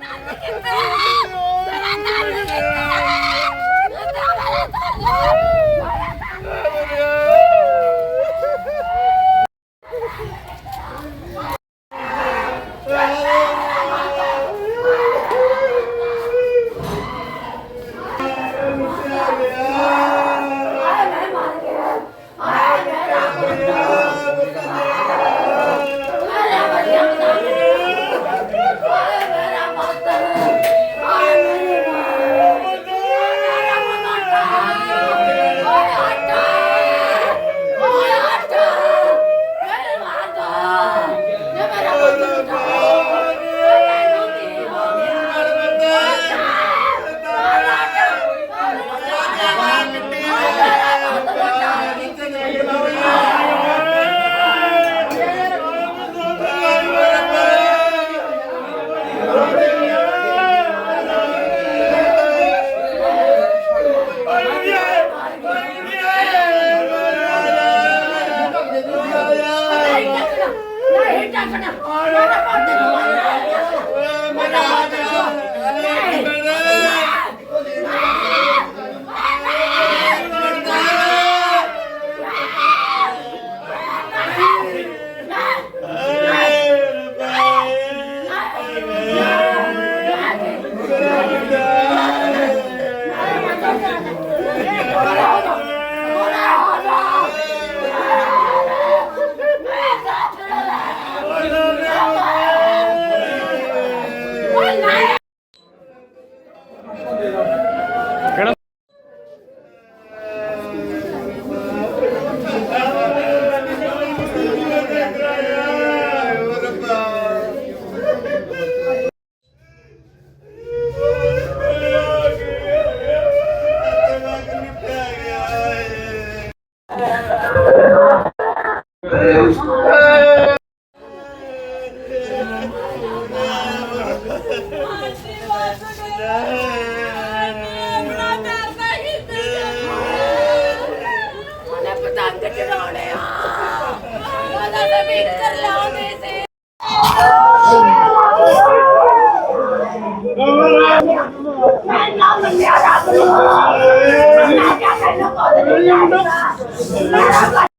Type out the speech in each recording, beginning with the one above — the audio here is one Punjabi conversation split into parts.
나 안 되겠어요. ਪਤੰਗ ਚੜਾਉਣੇ ਆ ਉਹਦਾ ਤਾਂ ਮਿੱਤਰ ਲਾਉਂਦੇ ਸੀ ਛੁੱਟੀ ਲੈ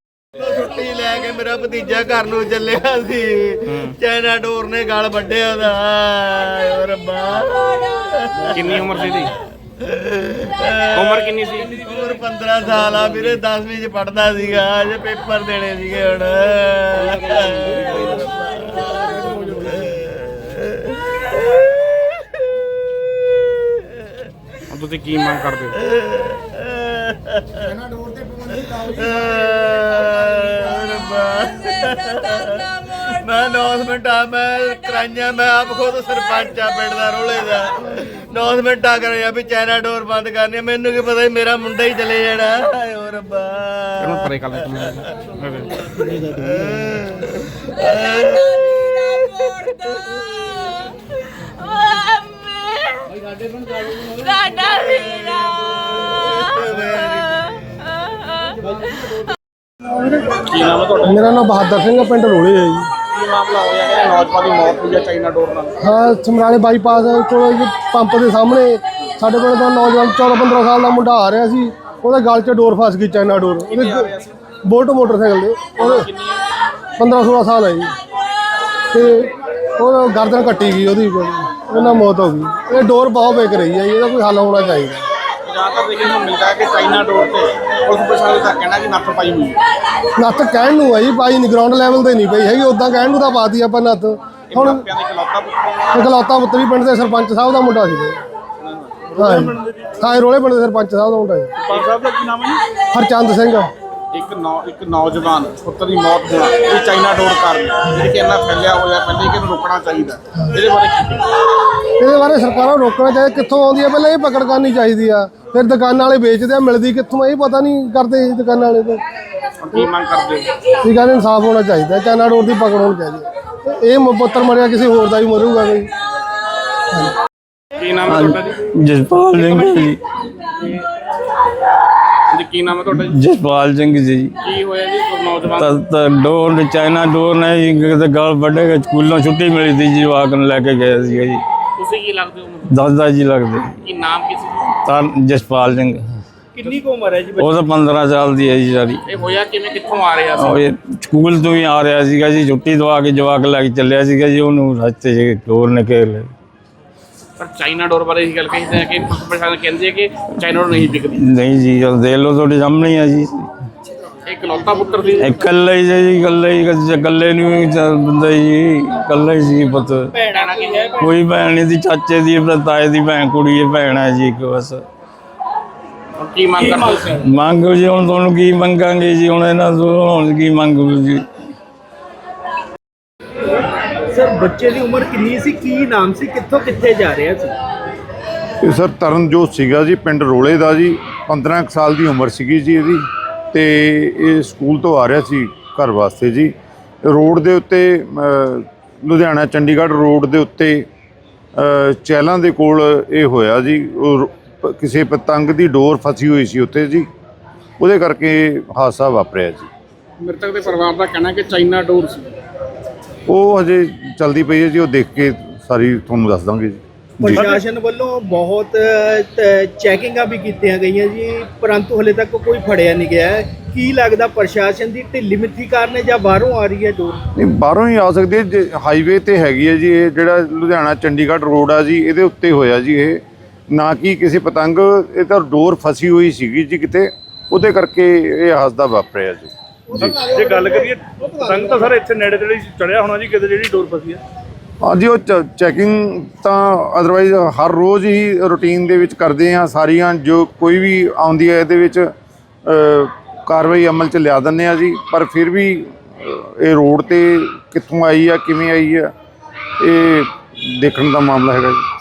ਕੇ ਮੇਰਾ ਭਤੀਜਾ ਘਰ ਨੂੰ ਚੱਲਿਆ ਸੀ। ਚਾਈਨਾ ਡੋਰ ਨੇ ਗਲ ਵੱਢਿਆ ਓ ਰੱਬਾ। ਕਿੰਨੀ ਉਮਰ ਸੀ ਦੀ? ਉਮਰ ਕਿੰਨੀ ਸੀ? ਉਮਰ 15 ਸਾਲ ਆ ਵੀਰੇ 10ਵੀਂ ਚ ਪੜਦਾ ਸੀਗਾ ਅਜੇ ਪੇਪਰ ਦੇਣੇ ਸੀਗੇ ਹੁਣ। ਹੁਣ ਤੁਸੀਂ ਕੀ ਮੰਗ ਕਰਦੇ ਹੋ? ਮੈਂ ਅਨਾਉਂਸਮੈਂਟ ਆ ਮੈਂ ਕਰਾਈਆਂ ਮੈਂ ਆਪ ਖੁਦ ਸਰਪੰਚ ਆ ਪਿੰਡ ਦਾ ਰੋਲੇ ਦਾ। ਅਨਾਉਂਸਮੈਂਟ ਆ ਕਰਿਆ ਵੀ ਚਾਈਨਾ ਡੋਰ ਬੰਦ ਕਰਨੀ। ਮੈਨੂੰ ਕੀ ਪਤਾ ਮੇਰਾ ਮੁੰਡਾ ਹੀ ਚਲੇ ਜਾਣਾ। ਹਾਏ ਓ ਰੱਬਾ। ਇਹਨੂੰ ਪਰੇ ਕਰ ਲੈ ਤੂੰ ਸਾਡਾ ਵੀਰਾ। ਕੀ ਨਾਮ ਹੈ ਤੁਹਾਡਾ? ਮੇਰਾ ਨਾਮ ਬਹਾਦਰ ਸਿੰਘ ਹੈ ਪਿੰਡ ਰੋਲੇ ਹੈ ਜੀ। ਕੀ ਮਾਮਲਾ ਹੋਇਆ? ਕਿ ਨੌਜਵਾਨ ਦੀ ਮੌਤ ਹੋਈ ਹੈ ਚਾਈਨਾ ਡੋਰ ਨਾਲ? ਹਾਂ ਸਮਰਾਲੇ ਬਾਈਪਾਸ ਕੋਲ ਜੀ ਪੰਪ ਦੇ ਸਾਹਮਣੇ ਸਾਡੇ ਪਿੰਡ ਦਾ ਨੌਜਵਾਨ 14 15 ਸਾਲ ਦਾ ਮੁੰਡਾ ਆ ਰਿਹਾ ਸੀ। ਉਹਦੇ ਗਲ 'ਚ ਡੋਰ ਫਸ ਗਈ ਚਾਈਨਾ ਡੋਰ। ਬੋਲਟ ਮੋਟਰਸਾਈਕਲ ਦੇ। ਉਹਦੇ 15 16 ਸਾਲ ਹੈ ਜੀ। ਤੇ ਉਹ ਗਰਦਨ ਕੱਟੀ ਗਈ ਉਹਦੀ। ਉਹਨਾਂ ਮੌਤ ਹੋ ਗਈ। ਇਹ ਡੋਰ ਬਹੁਤ ਵੇਕ ਰਹੀ ਹੈ ਇਹਦਾ ਕੋਈ ਹੱਲ ਹੋਣਾ ਚਾਹੀਦਾ। ਹੈ ਦਾ ਕਹਿਣਾ ਹੈ। ਨੱਥ ਨੂੰ ਹੈ ਜੀ ਪਾਈ ਨਹੀਂ ਗਰਾਊਂਡ ਲੈਵਲ ਤੇ ਨਹੀਂ ਪਈ ਹੈਗੀ ਉਦਾਂ ਕਹਿਣ ਨੂੰ ਤਾਂ ਪਾਤੀ ਆਪਾਂ ਨੱਥ। ਹੁਣ ਮਾਪਿਆਂ ਦੇ ਇਕਲੌਤਾ ਪੁੱਤਰੀ ਪਿੰਡ ਦੇ ਸਰਪੰਚ ਸਾਹਿਬ ਦਾ ਮੁੰਡਾ ਸੀ। ਹਾਂ। ਹਾਂ ਇਹ ਰੋਲੇ ਪਿੰਡ ਦੇ ਸਰਪੰਚ ਸਾਹਿਬ ਦਾ ਮੁੰਡਾ ਜੀ। ਸਰਪੰਚ ਸਾਹਿਬ ਦਾ ਕੀ ਨਾਮ ਹੈ ਜੀ? ਹਰਚੰਦ ਸਿੰਘ। ਇੱਕ ਨੌ ਇੱਕ ਨੌਜਵਾਨ ਪੁੱਤਰ ਦੀ ਮੌਤ ਹੋਣਾ ਇਹ ਚਾਈਨਾ ਡੋਰ ਕਾਰਨ। ਜਿਹੜੀ ਕਿ ਇੰਨਾ ਫੈਲਿਆ ਹੋਇਆ ਪਹਿਲੇ ਕਿ ਇਹਨੂੰ ਰੋਕਣਾ ਚਾਹੀਦਾ। ਇਹਦੇ ਬਾਰੇ ਕੀ? ਇਹਦੇ ਬਾਰੇ ਸਰਕਾਰਾਂ ਨੂੰ ਰੋਕਣਾ ਚਾਹੀਦਾ ਕਿੱਥੋਂ ਆਉਂਦੀ ਹੈ ਪਹਿਲਾਂ ਇਹ ਪਕੜ ਕਰਨੀ ਚਾਹੀਦੀ ਆ। ਫਿਰ ਦੁਕਾਨਾਂ ਵਾਲੇ ਵੇਚਦੇ ਆ ਮਿਲਦੀ ਕਿੱਥੋਂ ਆ, ਇਹ ਪਤਾ ਨਹੀਂ ਕਰਦੇ ਇਹ ਦੁਕਾਨਾਂ ਵਾਲੇ ਤੋਂ। ਕੀ ਮੰਗ ਕਰਦੇ ਹੋ? ਇਹ ਕਹਿੰਦੇ ਇਨਸਾਫ ਹੋਣਾ ਚਾਹੀਦਾ ਚਾਈਨਾ ਰੋਡ ਦੀ ਪਕੜ ਹੋਣੀ ਚਾਹੀਦੀ ਹੈ। ਇਹ ਮ- ਪੁੱਤਰ ਮਰਿਆ ਕਿਸੇ ਹੋਰ ਦਾ ਵੀ ਮਰੂਗਾ ਬਈ ਕੀ ਨਾਮ ਹੈ ਤੁਹਾਡਾ ਜੀ? ਜਸਪਾਲ ਸਿੰਘ ਜੀ। ਜੀ ਕੀ ਨਾਮ ਹੈ ਤੁਹਾਡਾ ਜੀ? ਜਸਪਾਲ ਸਿੰਘ ਜੀ। ਕੀ ਹੋਇਆ ਜੀ? ਕੋਈ ਨੌਜਵਾਨ? ਤਾਂ ਤਾਂ ਡੋਰ ਨੇ ਚਾਈਨਾ ਡੋਰ ਨੇ ਜੀ ਕਿਤੇ ਗਲ ਵੱਡੇ ਸਕੂਲੋਂ ਛੁੱਟੀ ਮਿਲੀ ਸੀ ਜੀ ਜਵਾਕ ਨੂੰ ਲੈ ਕੇ ਗਏ ਸੀ ਜੀ। ਤੁਸੀਂ ਕੀ ਲੱਗਦੇ ਹੋ ਦਾਦਾ ਜੀ ਲੱਗਦੇ। ਕੀ ਨਾਮ ਕੀ ਸੀ? ਤਾਂ ਜਸਪਾਲ ਸਿੰਘ। ਕਿੰਨੀ ਕੁ ਉਮਰ ਹੈ ਜੀ ਉਹ ਤਾਂ 15 ਸਾਲ ਦੀ ਹੈ ਜੀ ਸਾਰੀ। ਇਹ ਹੋਇਆ ਕਿਵੇਂ? ਕਿੱਥੋਂ ਆ ਰਿਹਾ ਸੀ? ਉਹ ਇਹ ਸਕੂਲ ਤੋਂ ਹੀ ਆ ਰਿਹਾ ਸੀਗਾ ਜੀ। ਛੁੱਟੀ ਦਵਾ ਕੇ ਜਵਾਕ ਲੈ ਕੇ ਚੱਲਿਆ ਸੀਗਾ ਜੀ। ਉਹਨੂੰ ਰਸਤੇ 'ਚ ਡੋਰ ਨਿਕਲ ਲਿਆ। ਪਰ ਚਾਈਨਾ ਡੋਰ ਬਾਰੇ ਇਹ ਗੱਲ ਕਹੀ ਹੈ ਕਿ ਪ੍ਰਸ਼ਾਸਨ ਕਹਿੰਦੇ ਕਿ ਚਾਈਨਾ ਡੋਰ ਨਹੀਂ ਵਿਕਦੀ। ਨਹੀਂ ਜੀ ਉਹ ਦੇਖ ਲਓ ਤੁਹਾਡੇ ਸਾਹਮਣੇ ਹੀ ਆ ਜੀ। ਇਕਲੌਤਾ ਪੁੱਤਰ ਸੀ? ਇਕੱਲਾ ਹੀ ਸੀ ਜੀ ਇਕੱਲਾ ਹੀ ਇਕੱਲੇ ਨੂੰ ਹੀ ਬੰਦਾ ਜੀ ਇਕੱਲਾ ਹੀ ਸੀ ਪੁੱਤ। ਭੈਣਾਂ ਕੋਈ ਭੈਣ ਨਹੀਂ ਦੀ ਚਾਚੇ ਦੀ ਆਪਣੇ ਤਾਏ ਦੀ ਭੈਣ ਕੁੜੀ ਹੈ ਭੈਣ ਹੈ ਜੀ ਇੱਕ ਬਸ। ਕੀ ਮੰਗ ਕਰਦੇ ਸੀ ਮੰਗੋ ਜੀ ਹੁਣ ਤੁਹਾਨੂੰ ਕੀ ਮੰਗਾਂਗੇ ਜੀ ਹੁਣ ਇਹਨਾਂ ਤੋਂ ਹੁਣ ਕੀ ਮੰਗੋ ਜੀ। ਸਰ ਬੱਚੇ ਦੀ ਉਮਰ ਕਿੰਨੀ ਸੀ ਕੀ ਨਾਮ ਸੀ ਕਿੱਥੋਂ ਕਿੱਥੇ ਜਾ ਰਿਹਾ ਸੀ? ਇਹ ਸਰ ਤਰਨਜੋਤ ਸੀਗਾ ਜੀ ਪਿੰਡ ਰੋਲੇ ਦਾ ਜੀ 15 ਕੁ ਸਾਲ ਦੀ ਉਮਰ ਸੀਗੀ ਜੀ ਇਹਦੀ। ਤੇ ਇਹ ਸਕੂਲ ਤੋਂ ਆ ਰਿਹਾ ਸੀ ਘਰ ਵਾਸਤੇ ਜੀ। ਰੋਡ ਦੇ ਉੱਤੇ ਲੁਧਿਆਣਾ ਚੰਡੀਗੜ੍ਹ ਰੋਡ ਦੇ ਉੱਤੇ ਅ, ਚਹਿਲਾਂ ਦੇ ਕੋਲ ਇਹ ਹੋਇਆ ਜੀ। ਕਿਸੇ ਪਤੰਗ ਦੀ ਡੋਰ ਫਸੀ ਹੋਈ ਸੀ ਉੱਤੇ ਜੀ। ਉਹਦੇ ਕਰਕੇ ਹਾਦਸਾ ਵਾਪਰਿਆ ਜੀ। ਮ੍ਰਿਤਕ ਦੇ ਪਰਿਵਾਰ ਦਾ ਕਹਿਣਾ ਕਿ ਚਾਈਨਾ ਡੋਰ ਸੀ। ਉਹ ਹਜੇ ਚਲਦੀ ਪਈ ਹੈ ਜੀ ਉਹ ਦੇਖ ਕੇ ਸਾਰੀ ਤੁਹਾਨੂੰ ਦੱਸ ਦਾਂਗੇ ਜੀ। ਪ੍ਰਸ਼ਾਸਨ ਵੱਲੋਂ ਬਹੁਤ ਚੈਕਿੰਗਾਂ ਵੀ ਕੀਤੀਆਂ ਗਈਆਂ ਜੀ ਪਰੰਤੂ ਹਲੇ ਤੱਕ ਕੋਈ ਫੜਿਆ ਨਹੀਂ ਗਿਆ। ਕੀ ਲੱਗਦਾ ਪ੍ਰਸ਼ਾਸਨ ਦੀ ਢਿੱਲੀ ਮਿੱਠੀ ਕਾਰਨ ਹੈ ਜਾਂ ਬਾਹਰੋਂ ਆ ਰਹੀ ਹੈ ਡੋਰ ਨਹੀਂ ਬਾਹਰੋਂ ਹੀ ਆ ਸਕਦੀ ਹੈ ਹਾਈਵੇ ਤੇ ਹੈਗੀ ਹੈ ਜੀ ਇਹ ਜਿਹੜਾ ਲੁਧਿਆਣਾ ਚੰਡੀਗੜ੍ਹ ਰੋਡ ਆ ਜੀ ਇਹਦੇ ਉੱਤੇ ਹੋਇਆ ਜੀ ਇਹ। ਨਾ ਕਿ ਕਿਸੇ ਪਤੰਗ ਇਹ ਤਾਂ ਡੋਰ ਫਸੀ ਹੋਈ ਸੀਗੀ ਜੀ ਕਿਤੇ ਉਹਦੇ ਕਰਕੇ ਇਹ ਹਾਦਸਾ ਵਾਪਰਿਆ ਜੀ। ਜੀ ਜੇ ਗੱਲ ਕਰੀਏ ਪਤੰਗ ਤਾਂ ਸਰ ਇੱਥੇ ਨੇੜੇ ਤੇੜੇ ਚੜਿਆ ਹੋਣਾ ਜੀ ਕਿਤੇ ਜਿਹੜੀ ਡੋਰ ਫਸੀ ਹੈ। ਹਾਂਜੀ, ਉਹ ਚੈਕਿੰਗ ਤਾਂ ਅਦਰਵਾਈਜ਼ ਹਰ ਰੋਜ਼ ਹੀ ਰੂਟੀਨ ਦੇ ਵਿੱਚ ਕਰਦੇ ਆ ਸਾਰੀਆਂ, ਜੋ ਕੋਈ ਵੀ ਆਉਂਦੀ ਹੈ ਇਹਦੇ ਵਿੱਚ ਕਾਰਵਾਈ ਅਮਲ ਚ ਲਿਆ ਦਿੰਦੇ ਆ ਜੀ। ਪਰ ਫਿਰ ਵੀ ਇਹ ਰੋਡ ਤੇ ਕਿੱਥੋਂ ਆਈ ਆ, ਕਿਵੇਂ ਆਈ ਆ, ਇਹ ਦੇਖਣ ਦਾ ਮਾਮਲਾ ਹੈਗਾ ਜੀ।